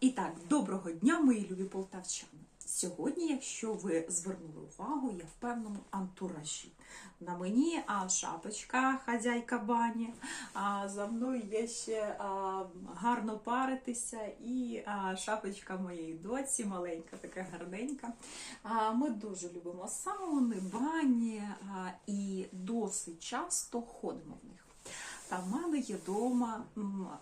І так, доброго дня, мої любі полтавчани. Сьогодні, якщо ви звернули увагу, я в певному антуражі. На мені а, шапочка, хазяйка бані, а за мною є ще а, гарно паритися і а, шапочка моєї доці, маленька, така гарненька. А, ми дуже любимо сауни, бані а, і досить часто ходимо в них. Та в мене є вдома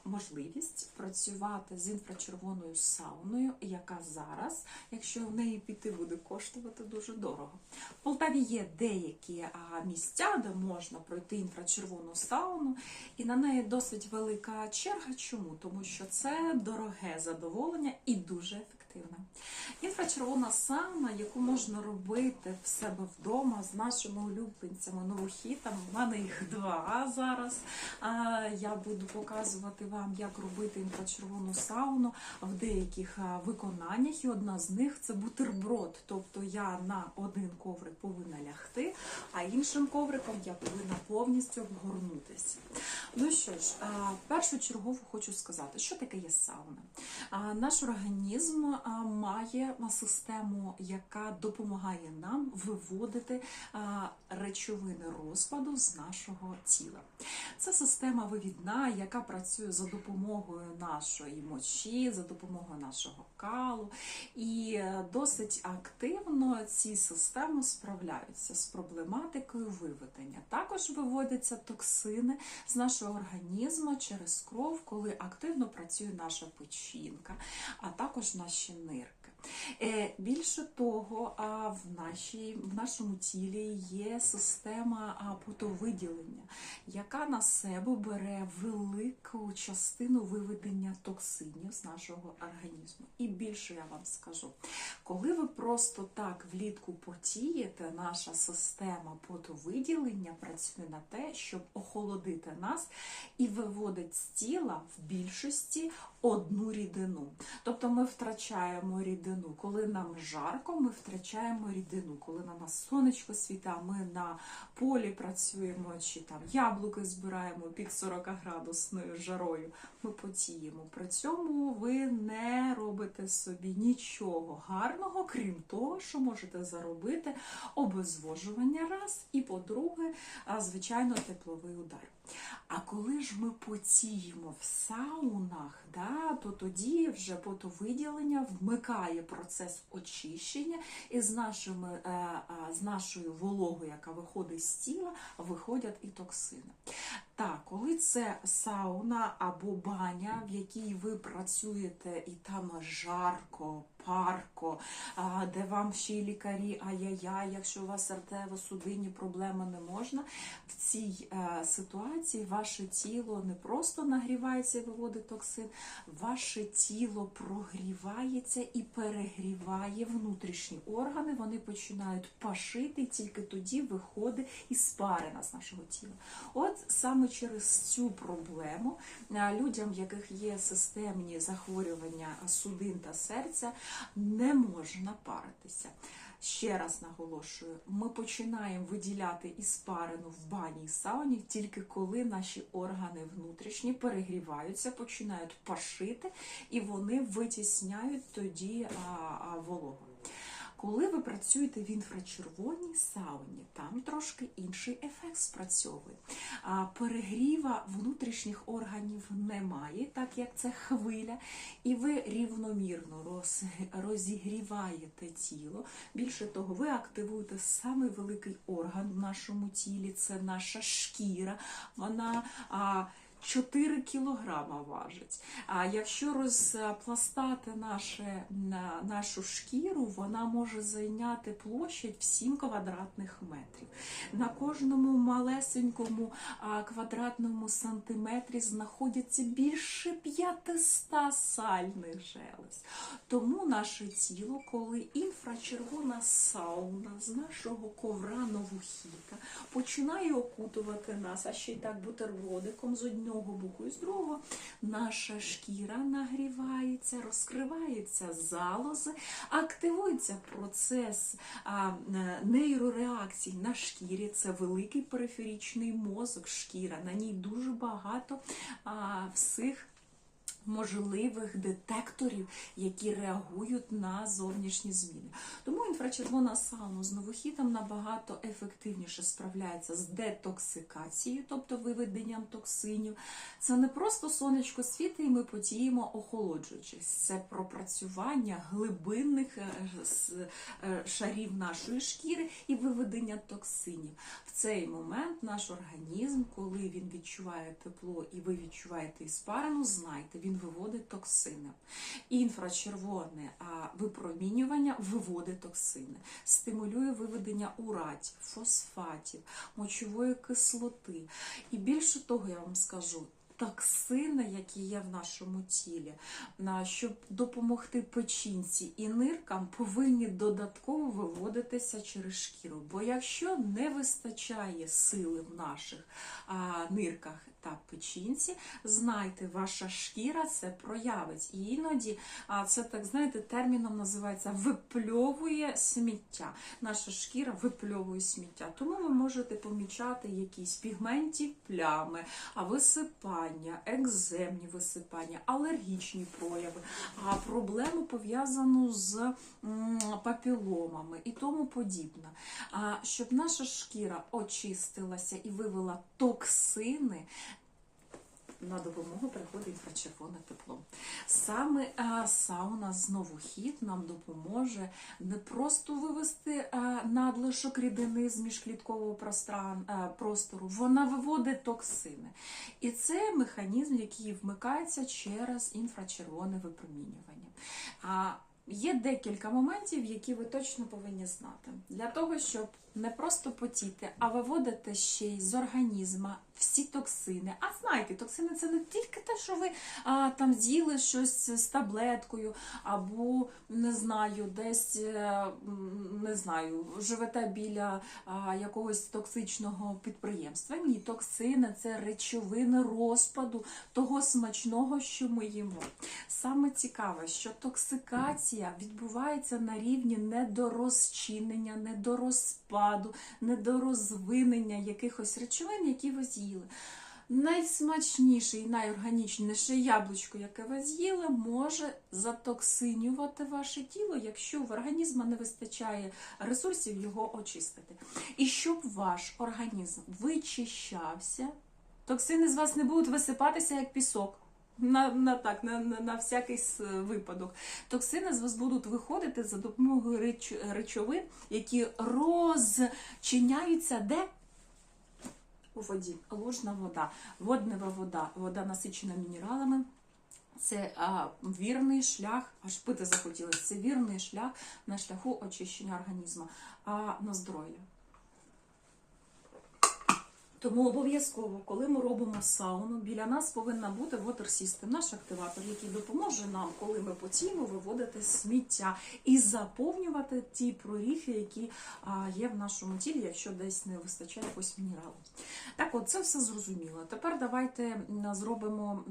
можливість працювати з інфрачервоною сауною, яка зараз, якщо в неї піти, буде коштувати дуже дорого. В Полтаві є деякі місця, де можна пройти інфрачервону сауну, і на неї досить велика черга. Чому? Тому що це дороге задоволення і дуже ефективне. Інфрачервона сауна, яку можна робити в себе вдома з нашими улюбленцями новохітами. У мене їх два зараз. Я буду показувати вам, як робити інфрачервону сауну в деяких виконаннях. І одна з них це бутерброд. Тобто я на один коврик повинна лягти, а іншим ковриком я повинна повністю обгорнутися. Ну що ж, а, першочергово хочу сказати, що таке є сауна. Наш організм має систему, яка допомагає нам виводити речовини розпаду з нашого тіла. Це система вивідна, яка працює за допомогою нашої мочі, за допомогою нашого калу, і е, досить активно ці системи справляються з проблематикою виведення. Також виводяться токсини з нашого організму через кров, коли активно працює наша печінка, а також наші нирки. Е, Більше того, в, нашій, в нашому тілі є система потовиділення, яка на себе бере велику частину виведення токсинів з нашого організму. І більше я вам скажу, коли ви просто так влітку потієте, наша система потовиділення працює на те, щоб охолодити нас і виводить з тіла в більшості одну рідину. Тобто ми втрачаємо рідину, коли нам жарко, ми втрачаємо рідину, коли на нас сонечко світа, ми на полі працюємо чи там яблуки збираємо під 40 градусною жарою. Ми потіємо. При цьому ви не робите собі нічого гарного, крім того, що можете заробити обезвожування раз, і по-друге, звичайно, тепловий удар. А коли ж ми потіємо в саунах, да, то тоді вже потовиділення вмикає процес очищення, і з, нашими, е, е, з нашою вологою, яка виходить з тіла, виходять і токсини. Так, коли це сауна або баня, в якій ви працюєте, і там жарко, парко, де вам ще й лікарі, ай-яй-яй, якщо у вас серцево-судинні проблеми не можна, в цій е, ситуації ваше тіло не просто нагрівається і виводить токсин, ваше тіло прогрівається і перегріває внутрішні органи, вони починають пашити, і тільки тоді виходить іспарина з нашого тіла. От саме через цю проблему е, людям, в яких є системні захворювання судин та серця, не можна паритися. Ще раз наголошую, ми починаємо виділяти іспарину в бані і сауні тільки коли наші органи внутрішні перегріваються, починають пашити і вони витісняють тоді вологу. Коли ви працюєте в інфрачервоній сауні, там трошки інший ефект спрацьовує. Перегріва внутрішніх органів немає, так як це хвиля, і ви рівномірно роз, розігріваєте тіло. Більше того, ви активуєте самий великий орган в нашому тілі це наша шкіра. Вона 4 кілограма важить. А якщо розпластати наше, на- нашу шкіру, вона може зайняти площадь в 7 квадратних метрів. На кожному малесенькому квадратному сантиметрі знаходяться більше 500 сальних желез. Тому наше тіло, коли інфрачервона сауна з нашого ковра новохіта починає окутувати нас, а ще й так бутербродиком з одного боку і з другого, наша шкіра нагрівається, розкривається залози, активується процес нейрореакцій на шкірі. Це великий периферічний мозок, шкіра. На ній дуже багато всіх можливих детекторів, які реагують на зовнішні зміни. Тому інфрачервона сауна з новохітом набагато ефективніше справляється з детоксикацією, тобто виведенням токсинів. Це не просто сонечко світить і ми потіємо охолоджуючись. Це пропрацювання глибинних е, е, шарів нашої шкіри і виведення токсинів. В цей момент наш організм, коли він відчуває тепло і ви відчуваєте іспарину, знайте, він виводить токсини. Інфрачервоне випромінювання виводить токсини, стимулює виведення уратів, фосфатів, мочової кислоти. І більше того, я вам скажу. Токсини, які є в нашому тілі, щоб допомогти печінці і ниркам, повинні додатково виводитися через шкіру. Бо якщо не вистачає сили в наших нирках та печінці, знайте, ваша шкіра це проявить. І іноді це так знаєте, терміном називається випльовує сміття. Наша шкіра випльовує сміття. Тому ви можете помічати якісь пігменті плями, а висипання, екземні висипання, алергічні прояви, а проблему пов'язану з папіломами і тому подібне. Щоб наша шкіра очистилася і вивела токсини. На допомогу приходить інфрачервоне тепло. Саме а, сауна знову хід нам допоможе не просто вивести а, надлишок рідини з міжкліткового простору, вона виводить токсини. І це механізм, який вмикається через інфрачервоне випромінювання. А, Є декілька моментів, які ви точно повинні знати. Для того, щоб не просто потіти, а виводити ще й з організма всі токсини. А знаєте, токсини це не тільки те, що ви а, там з'їли щось з таблеткою, або не знаю, десь е, не знаю, живете біля а, якогось токсичного підприємства. Ні, токсини це речовини розпаду того смачного, що ми їмо. Саме цікаве, що токсикація відбувається на рівні недорозчинення, недорозпаду, недорозвинення якихось речовин, які ви з'їли. Найсмачніше і найорганічніше яблучко, яке ви з'їли, може затоксинювати ваше тіло, якщо в організму не вистачає ресурсів його очистити. І щоб ваш організм вичищався, токсини з вас не будуть висипатися як пісок. На, на так, на, на, на всякий випадок. Токсини з вас будуть виходити за допомогою реч, речовин, які розчиняються де? У воді. Лужна вода, воднева вода, вода насичена мінералами. Це а, вірний шлях, аж пити захотілося. Це вірний шлях на шляху очищення організму, а на здоров'я. Тому обов'язково, коли ми робимо сауну, біля нас повинна бути System, наш активатор, який допоможе нам, коли ми потіємо, виводити сміття і заповнювати ті проріхи, які є в нашому тілі, якщо десь не вистачає якогось мінералу. Так, от це все зрозуміло. Тепер давайте зробимо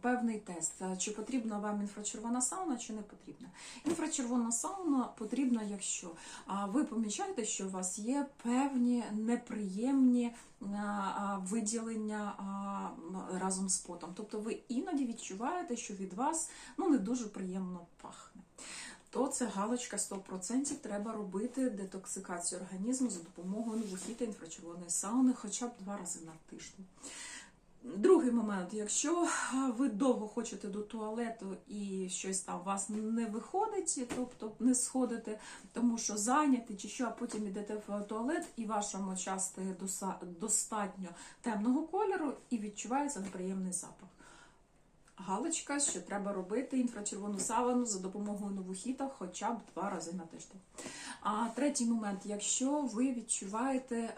певний тест. Чи потрібна вам інфрачервона сауна, чи не потрібна. Інфрачервона сауна потрібна, якщо ви помічаєте, що у вас є певні неприємні виділення разом з потом. Тобто ви іноді відчуваєте, що від вас ну, не дуже приємно пахне. То це галочка 100% треба робити детоксикацію організму за допомогою вихід інфрачервоної сауни хоча б два рази на тиждень. Другий момент, якщо ви довго хочете до туалету і щось там у вас не виходить, тобто не сходите, тому що зайняті чи що, а потім йдете в туалет, і ваша моча достатньо темного кольору і відчувається неприємний запах. Галочка, що треба робити інфрачервону савану за допомогою новохіта хоча б два рази на тиждень. А третій момент, якщо ви відчуваєте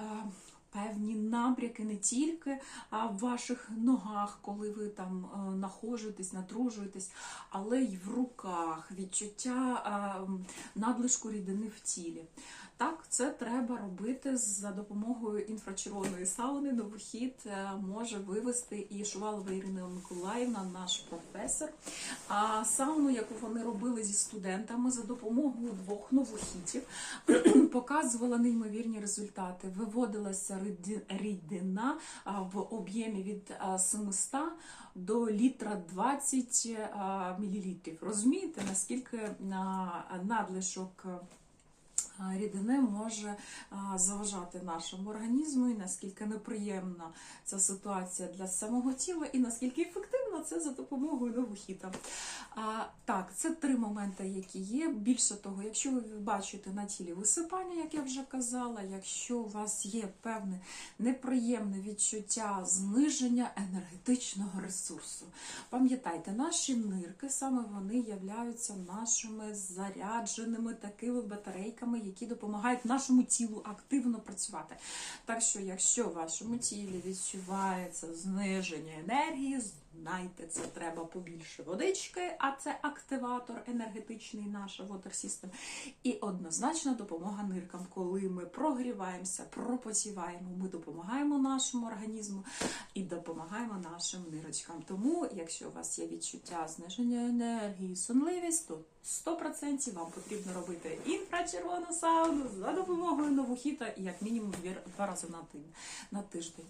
певні набряки не тільки в ваших ногах, коли ви там е, нахожуєтесь, натружуєтесь, але й в руках, відчуття е, надлишку рідини в тілі. Так, це треба робити за допомогою інфрачервоної сауни. Новохід е, може вивести і Шувалова Ірина Миколаївна, наш професор. А сауну, яку вони робили зі студентами за допомогою двох новохідів, показувала неймовірні результати. Виводилася рідина в об'ємі від а, 700 до літра 20 мл. Розумієте, наскільки надлишок рідини може заважати нашому організму, і наскільки неприємна ця ситуація для самого тіла, і наскільки ефективно це за допомогою новохіта. Так, це три моменти, які є. Більше того, якщо ви бачите на тілі висипання, як я вже казала, якщо у вас є певне неприємне відчуття зниження енергетичного ресурсу, пам'ятайте, наші нирки саме вони являються нашими зарядженими такими батарейками, які допомагають нашому тілу активно працювати. Так що, якщо в вашому тілі відчувається зниження енергії, знайте, це треба побільше водички, а це активатор енергетичний наш Water System. І однозначна допомога ниркам. Коли ми прогріваємося, пропотіваємо, ми допомагаємо нашому організму і допомагаємо нашим нирочкам. Тому, якщо у вас є відчуття зниження енергії, сонливість, то 100% вам потрібно робити інфрачервону сауну за допомогою новохіта як мінімум два рази на тиждень.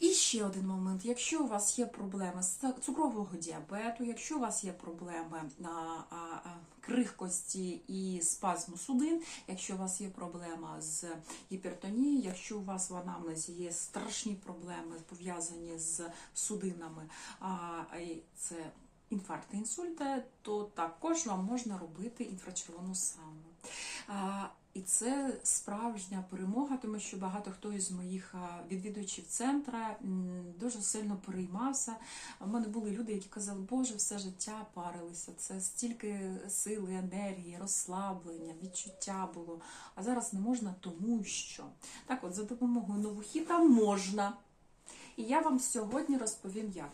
На. І ще один момент: якщо у вас є проблеми з цукрового діабету, якщо у вас є проблеми а, а, а, крихкості і спазму судин, якщо у вас є проблема з гіпертонією, якщо у вас в анамнезі є страшні проблеми пов'язані з судинами, а, це інфаркти, інсульти, то також вам можна робити інфрачервону сауну. І це справжня перемога, тому що багато хто із моїх відвідувачів центра дуже сильно переймався. У мене були люди, які казали, Боже, все життя парилися. Це стільки сили, енергії, розслаблення, відчуття було. А зараз не можна, тому що так, от за допомогою новохіта можна. І я вам сьогодні розповім як.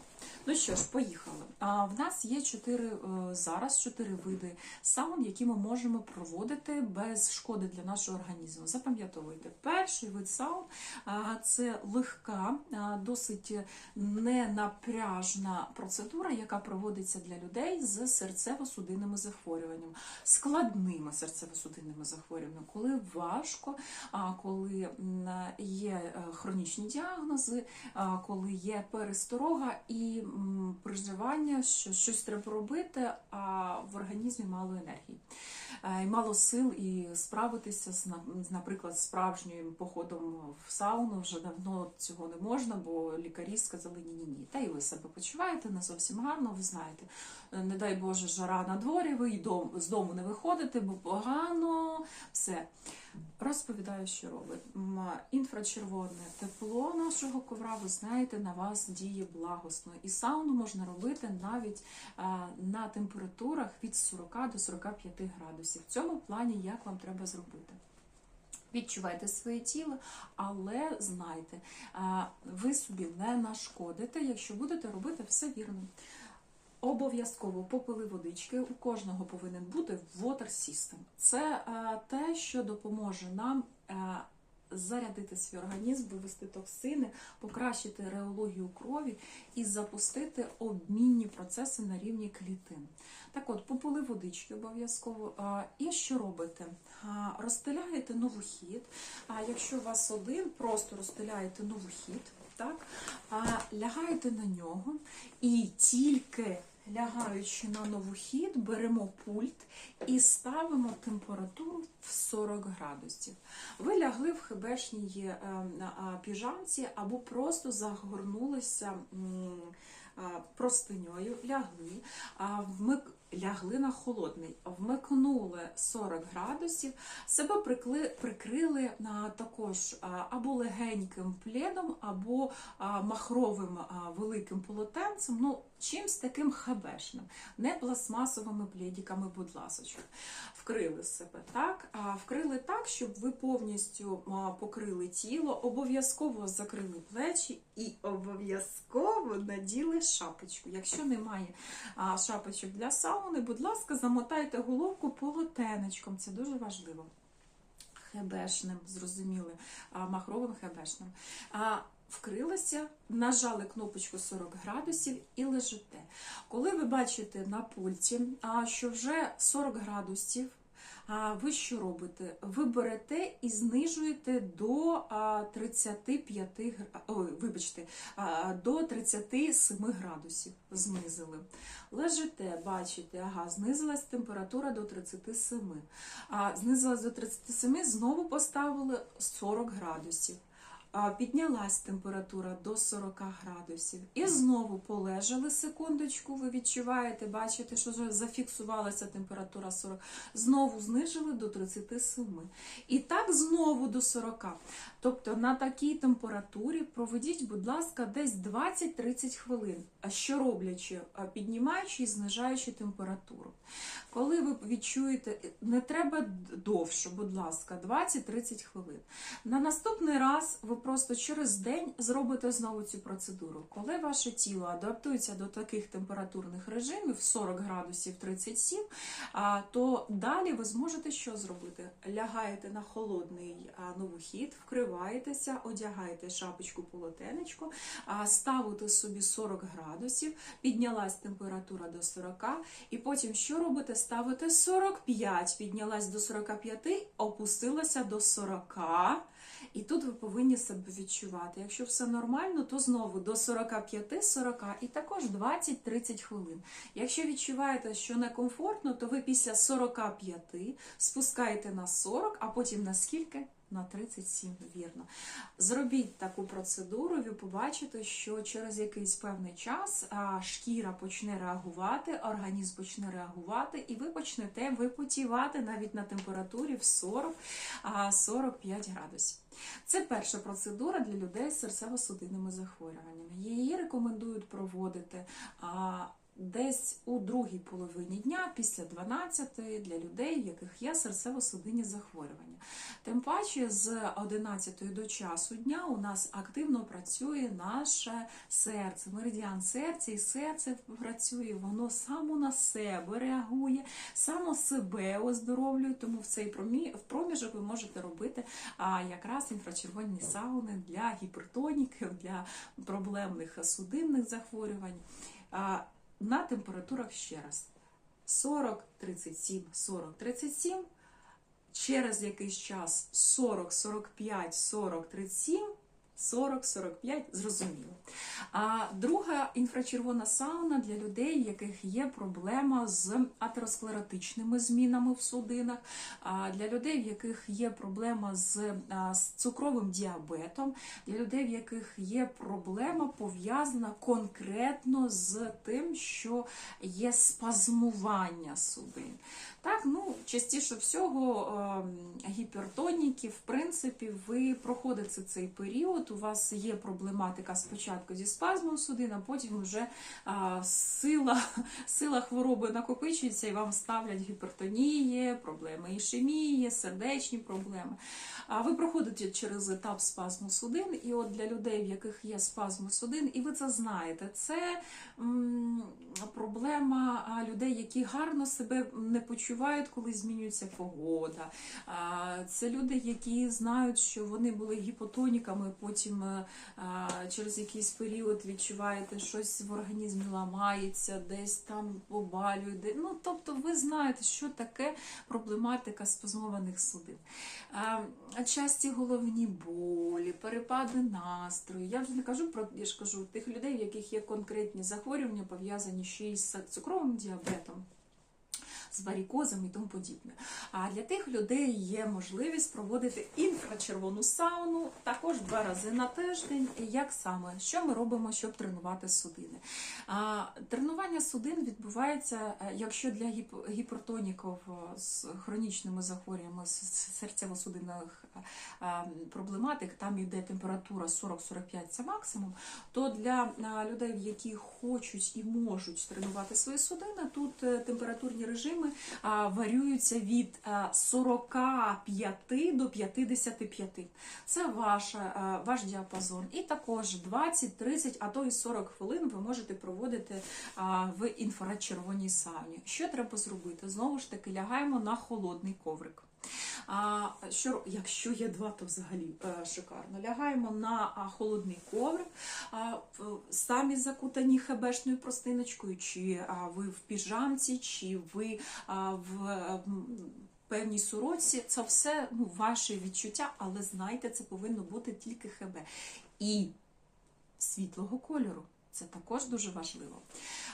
Ну що ж, поїхали. А, в нас є чотири е, зараз чотири види саун, які ми можемо проводити без шкоди для нашого організму. Запам'ятовуйте, перший вид саун це легка, досить ненапряжна процедура, яка проводиться для людей з серцево-судинними захворюваннями, складними серцево-судинними захворюваннями, коли важко, коли є е, хронічні діагнози, коли є пересторога і переживання, що щось треба робити, а в організмі мало енергії. Е, І мало сил і справитися з, на- наприклад, справжнім походом в сауну вже давно цього не можна, бо лікарі сказали ні-ні-ні. Та й ви себе почуваєте не зовсім гарно, ви знаєте. Е, Не дай Боже, жара на дворі, ви й дом, з дому не виходите, бо погано, все. Розповідаю, що робить. Інфрачервоне тепло нашого ковра, ви знаєте, на вас діє благосно. І сауну можна робити навіть на температурах від 40 до 45 градусів. В цьому плані як вам треба зробити? Відчувайте своє тіло, але знайте, ви собі не нашкодите, якщо будете робити все вірно. Обов'язково попили водички. У кожного повинен бути water system. Це е, те, що допоможе нам е, зарядити свій організм, вивести токсини, покращити реологію крові і запустити обмінні процеси на рівні клітин. Так от, попили водички обов'язково. А, І що робите? А, Розстеляєте новохід. А якщо у вас один, просто розстеляєте новохід, так? А, лягаєте на нього і тільки лягаючи на новохід, беремо пульт і ставимо температуру в 40 градусів. Ви лягли в хибешній е, піжамці або просто загорнулися простиньою, лягли, лягли на холодний, вмикнули 40 градусів, себе прикрили також або легеньким пледом, або махровим великим полотенцем, ну чимсь таким хабешним, не пластмасовими пледиками, будь ласочка. Вкрили себе так, а вкрили так, щоб ви повністю покрили тіло, обов'язково закрили плечі і обов'язково наділи шапочку. Якщо немає шапочок для сауни, будь ласка, замотайте головку полотенечком, це дуже важливо. хебешним, зрозуміли, махровим хебешним. Вкрилися, нажали кнопочку 40 градусів і лежите. Коли ви бачите на пульті, що вже 40 градусів, ви що робите? Ви берете і знижуєте до 35 ой, вибачте, до 37 градусів. Знизили. Лежите, бачите, ага, знизилась температура до 37. А, знизилась до 37, знову поставили 40 градусів. Піднялась температура до 40 градусів. І знову полежали секундочку. Ви відчуваєте, бачите, що зафіксувалася температура 40. Знову знижили до 37. І так знову до 40. Тобто на такій температурі проведіть, будь ласка, десь 20-30 хвилин. А що роблячи? Піднімаючи і знижаючи температуру. Коли ви відчуєте, не треба довше, будь ласка, 20-30 хвилин. На наступний раз ви просто через день зробите знову цю процедуру. Коли ваше тіло адаптується до таких температурних режимів 40 градусів 37, то далі ви зможете що зробити? Лягаєте на холодний новохід, вкриваєтеся, одягаєте шапочку полотенечко, ставите собі 40 градусів, піднялась температура до 40, і потім що робите? Ставите 45, піднялась до 45, опустилася до 40. І тут ви повинні себе відчувати. Якщо все нормально, то знову до 45-40 і також 20-30 хвилин. Якщо відчуваєте, що некомфортно, то ви після 45 спускаєте на 40, а потім на скільки? На 37, вірно. Зробіть таку процедуру, ви побачите, що через якийсь певний час шкіра почне реагувати, організм почне реагувати, і ви почнете випотівати навіть на температурі в 40-45 градусів. Це перша процедура для людей з серцево-судинними захворюваннями. Її рекомендують проводити десь у другій половині дня, після 12 для людей, в яких є серцево-судинні захворювання. Тим паче з 11 до часу дня у нас активно працює наше серце, меридіан серця, і серце працює, воно само на себе реагує, само себе оздоровлює, тому в цей промі- проміжок ви можете робити якраз інфрачервоні сауни для гіпертоніків, для проблемних судинних захворювань. На температурах ще раз. 40, 37, 40, 37, через якийсь час 40, 45, 40, 37, 40, 45, зрозуміло. А друга інфрачервона сауна для людей, яких є проблема з атеросклеротичними змінами в судинах, для людей, в яких є проблема з цукровим діабетом, для людей, в яких є проблема пов'язана конкретно з тим, що є спазмування судин. Так, ну частіше всього ем, гіпертоніки, в принципі, ви проходите цей період. У вас є проблематика спочатку зі спазмом судин, а потім вже сила, сила хвороби накопичується і вам ставлять гіпертонії, проблеми ішемії, сердечні проблеми. А ви проходите через етап спазму судин, і от для людей, в яких є спазм судин, і ви це знаєте, це м, проблема людей, які гарно себе не почувають, коли змінюється погода. Це люди, які знають, що вони були гіпотоніками, потім е, через якийсь період відчуваєте, щось в організмі ламається, десь там побалює. Ну, тобто ви знаєте, що таке проблематика спазмованих судин. Часті головні болі, перепади настрою. Я вже не кажу про я ж кажу тих людей, в яких є конкретні захворювання, пов'язані ще й з цукровим діабетом. З варікозом і тому подібне. А для тих людей є можливість проводити інфрачервону сауну також два рази на тиждень. Як саме, що ми робимо, щоб тренувати судини? А, тренування судин відбувається, е, якщо для гіп- гіпертоніків е, з хронічними захворюваннями серцево-судинних е, проблематик, там йде температура 40-45 це максимум, то для людей, які хочуть і можуть тренувати свої судини, тут температурні режими а, варюються від е, 45 до 55. Це ваша, е, ваш діапазон. І також 20, 30, а то і 40 хвилин ви можете проводити в інфрачервоній сауні. Що треба зробити? Знову ж таки, лягаємо на холодний коврик. А, що, якщо є два, то взагалі е, шикарно. Лягаємо на а, холодний коврик, а, самі закутані хебешною простиночкою, чи а, ви в піжамці, чи ви а, в е, певній сорочці. Це все ну, ваше відчуття, але знайте, це повинно бути тільки хебе. І світлого кольору. Це також дуже важливо.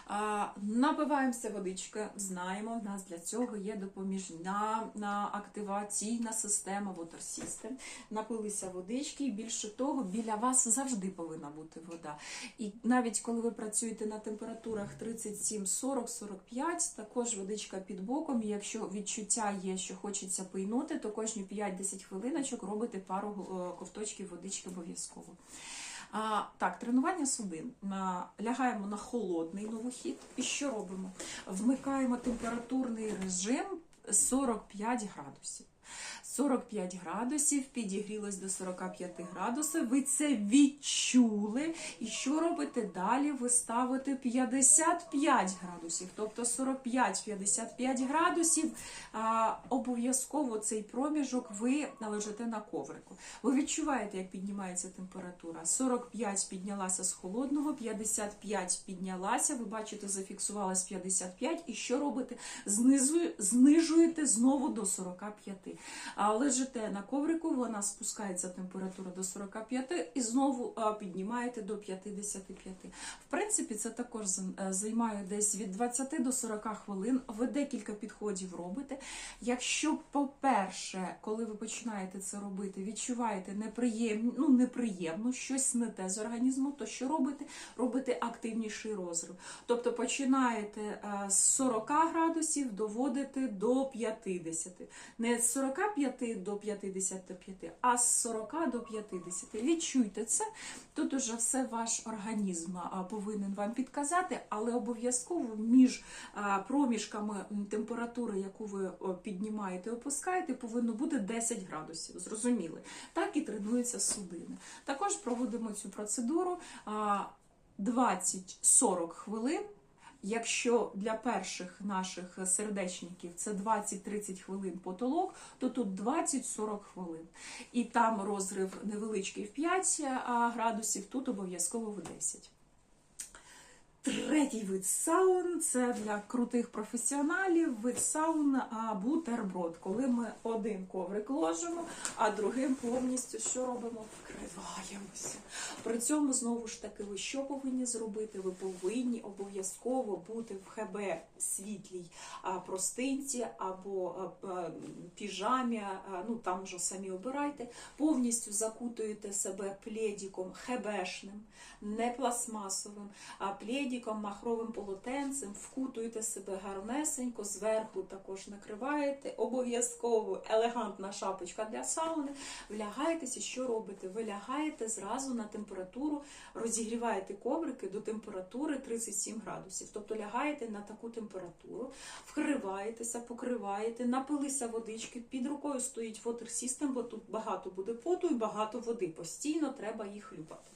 А, Напиваємося водички, знаємо, в нас для цього є допоміжна на активаційна система Water System. Напилися водички, і більше того, біля вас завжди повинна бути вода. І навіть коли ви працюєте на температурах 37, 40, 45, також водичка під боком. І якщо відчуття є, що хочеться пийнути, то кожні 5-10 хвилиночок робите пару е, ковточків водички обов'язково. А, так, тренування судин. На, лягаємо на холодний новохід. І що робимо? Вмикаємо температурний режим 45 градусів. 45 градусів, підігрілось до 45 градусів. Ви це відчули. І що робите далі? Ви ставите 55 градусів, тобто 45-55 градусів. Обов'язково цей проміжок ви лежите на коврику. Ви відчуваєте, як піднімається температура. 45 піднялася з холодного, 55 піднялася. Ви бачите, зафіксувалась 55. І що робите? Знизу, знижуєте знову до 45. Лежите на коврику, вона спускається температура до 45 і знову піднімаєте до 55. В принципі, це також е, займає десь від 20 до 40 хвилин. Ви декілька підходів робите. Якщо, по-перше, коли ви починаєте це робити, відчуваєте неприємно, ну, неприємно, щось не те з організмом, то що робите? Робите активніший розрив. Тобто починаєте е, з 40 градусів доводити до 50. Не з 45 до 55, а з 40 до 50. Відчуйте це. Тут уже все ваш організм повинен вам підказати, але обов'язково між проміжками температури, яку ви піднімаєте, опускаєте, повинно бути 10 градусів. Зрозуміли? Так і тренуються судини. Також проводимо цю процедуру 20-40 хвилин. Якщо для перших наших сердечників це 20-30 хвилин потолок, то тут 20-40 хвилин. І там розрив невеличкий в 5 градусів, тут обов'язково в 10. Третій вид саун це для крутих професіоналів. Вид саун бутерброд, коли ми один коврик ложимо, а другим повністю що робимо? Вкриваємося. При цьому знову ж таки, ви що повинні зробити? Ви повинні обов'язково бути в ХБ світлій простинці або піжамі, ну там вже самі обирайте. Повністю закутуєте себе пледіком хебешним, не пластмасовим, а пледіком, махровим полотенцем, вкутуєте себе гарнесенько, зверху також накриваєте. Обов'язково елегантна шапочка для сауни. Влягаєтеся, що робите? Ви лягаєте зразу на температуру, розігріваєте коврики до температури 37 градусів. Тобто лягаєте на таку температуру, вкриваєтеся, покриваєте, напилися водички, під рукою стоїть water system, бо тут багато буде поту і багато води. Постійно треба їх любати.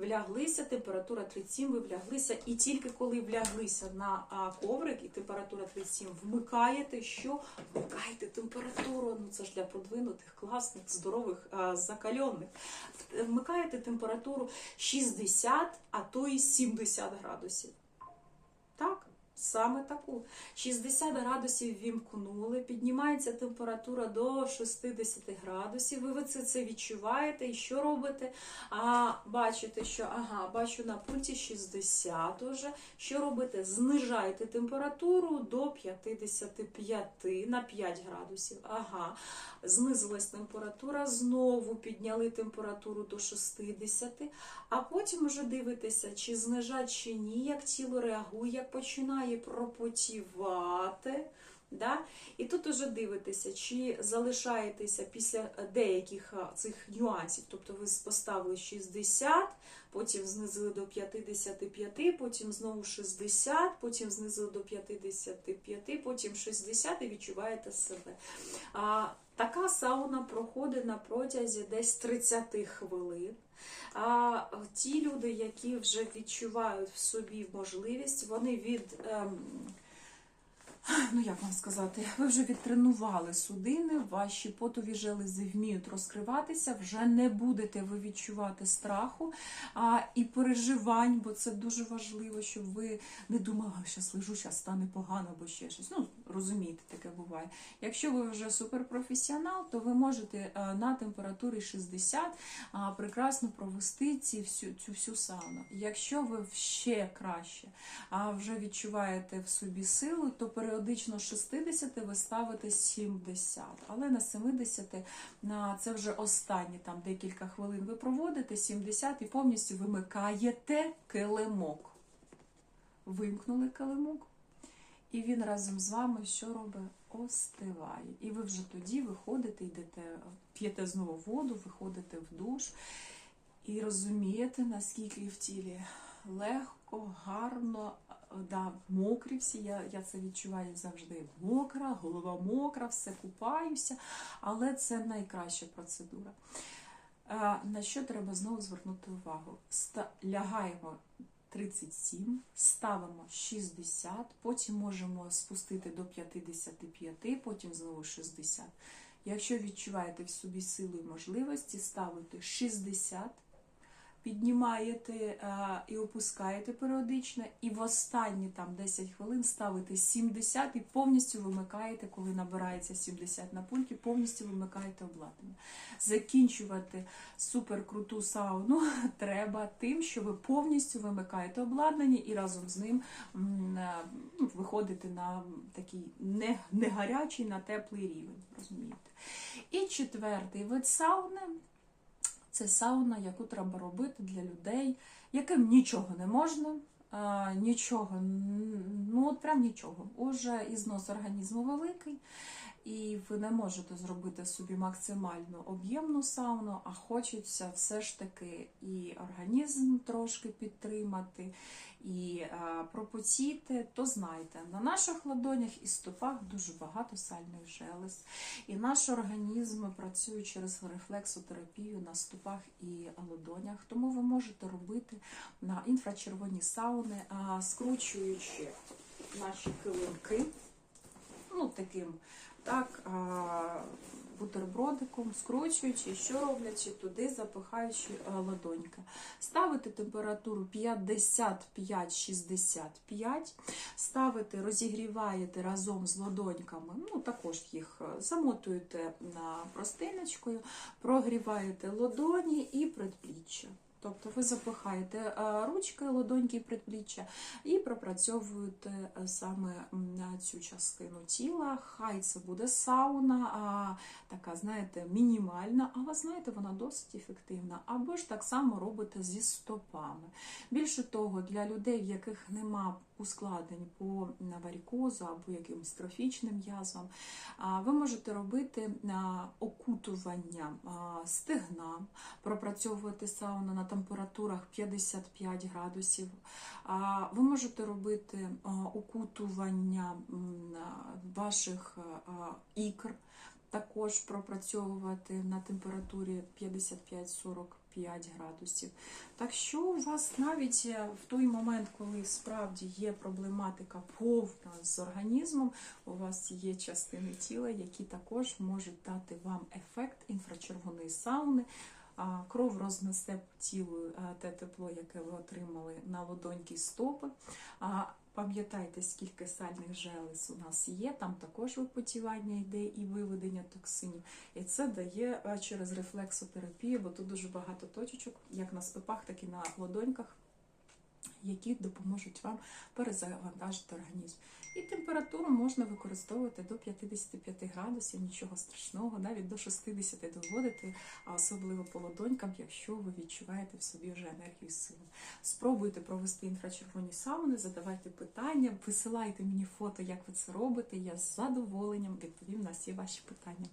Вляглися, температура 37, ви вляглися, і тільки коли вляглися на коврик і температура 37, вмикаєте, що вмикаєте температуру. Ну це ж для продвинутих, класних, здорових, закальонних. Вмикаєте температуру 60, а то і 70 градусів. Так, саме таку. 60 градусів вімкнули, піднімається температура до 60 градусів. Ви, це, це відчуваєте і що робите? А бачите, що ага, бачу на пульті 60 уже. Що робите? Знижаєте температуру до 55 на 5 градусів. Ага, знизилась температура, знову підняли температуру до 60, а потім вже дивитеся, чи знижать, чи ні, як тіло реагує, як починає пропотівати. Да? І тут уже дивитеся, чи залишаєтеся після деяких цих нюансів. Тобто ви поставили 60, потім знизили до 55, потім знову 60, потім знизили до 55, потім 60 і відчуваєте себе. Така сауна проходить на протязі десь 30 хвилин. А ті люди, які вже відчувають в собі можливість, вони від. Ем, ну як вам сказати, ви вже відтренували судини, ваші потові желези вміють розкриватися, вже не будете ви відчувати страху а, і переживань, бо це дуже важливо, щоб ви не думали, що лежу, зараз стане погано або ще щось. Ну, розумієте, таке буває. Якщо ви вже суперпрофесіонал, то ви можете на температурі 60 прекрасно провести ці всю, цю всю сауну. Якщо ви ще краще вже відчуваєте в собі силу, то періодично з 60 ви ставите 70, але на 70 це вже останні там декілька хвилин ви проводите 70 і повністю вимикаєте килимок. Вимкнули килимок, і він разом з вами що робить? Остиває. І ви вже тоді виходите, йдете, п'єте знову воду, виходите в душ і розумієте, наскільки в тілі легко, гарно, да, мокрі всі. Я, я це відчуваю завжди мокра, голова мокра, все купаюся, але це найкраща процедура. На що треба знову звернути увагу? Ста, лягаємо 37, ставимо 60, потім можемо спустити до 55, потім знову 60. Якщо відчуваєте в собі силу і можливості, ставити 60, піднімаєте а, і опускаєте періодично, і в останні там 10 хвилин ставите 70 і повністю вимикаєте, коли набирається 70 на пульті, повністю вимикаєте обладнання. Закінчувати суперкруту сауну треба тим, що ви повністю вимикаєте обладнання і разом з ним е, ну, виходите на такий не, не гарячий, на теплий рівень. розумієте. І четвертий вид сауни це сауна, яку треба робити для людей, яким нічого не можна, нічого, ну от прям нічого. Уже ізнос організму великий, і ви не можете зробити собі максимально об'ємну сауну, а хочеться все ж таки і організм трошки підтримати, і а, пропотіти, то знайте, на наших ладонях і стопах дуже багато сальних желез. І наш організм працює через рефлексотерапію на стопах і ладонях. Тому ви можете робити на інфрачервоні сауни, а, скручуючи наші килимки, ну таким так, бутербродиком, скручуючи, що роблячи, туди запихаючи а, ладонька. Ставити температуру 55-65, ставите, розігріваєте разом з ладоньками, ну також їх е, замотуєте на простиночкою, прогріваєте ладоні і предпліччя. Тобто ви запихаєте е, ручки, ладоньки і предпліччя і пропрацьовуєте е, саме на цю частину тіла. Хай це буде сауна, а, така, знаєте, мінімальна, але знаєте, вона досить ефективна. Або ж так само робите зі стопами. Більше того, для людей, в яких нема ускладнень по варікозу або якимось трофічним язвам, ви можете робити окутування стегна, пропрацьовувати сауну на температурах 55 градусів. Ви можете робити окутування ваших ікр, також пропрацьовувати на температурі 55-45 градусів. Так що у вас навіть е, в той момент, коли справді є проблематика повна з організмом, у вас є частини тіла, які також можуть дати вам ефект інфрачервоної сауни. Кров рознесе по тілу те тепло, яке ви отримали на лодоньки стопи. Пам'ятайте, скільки сальних желез у нас є, там також випотівання йде і виведення токсинів. І це дає через рефлексотерапію, бо тут дуже багато точечок, як на стопах, так і на ладоньках, які допоможуть вам перезавантажити організм. І температуру можна використовувати до 55 градусів, нічого страшного, навіть до 60 доводити, а особливо по ладонькам, якщо ви відчуваєте в собі вже енергію сили. Спробуйте провести інфрачервоні сауни, задавайте питання, висилайте мені фото, як ви це робите. Я з задоволенням відповім на всі ваші питання.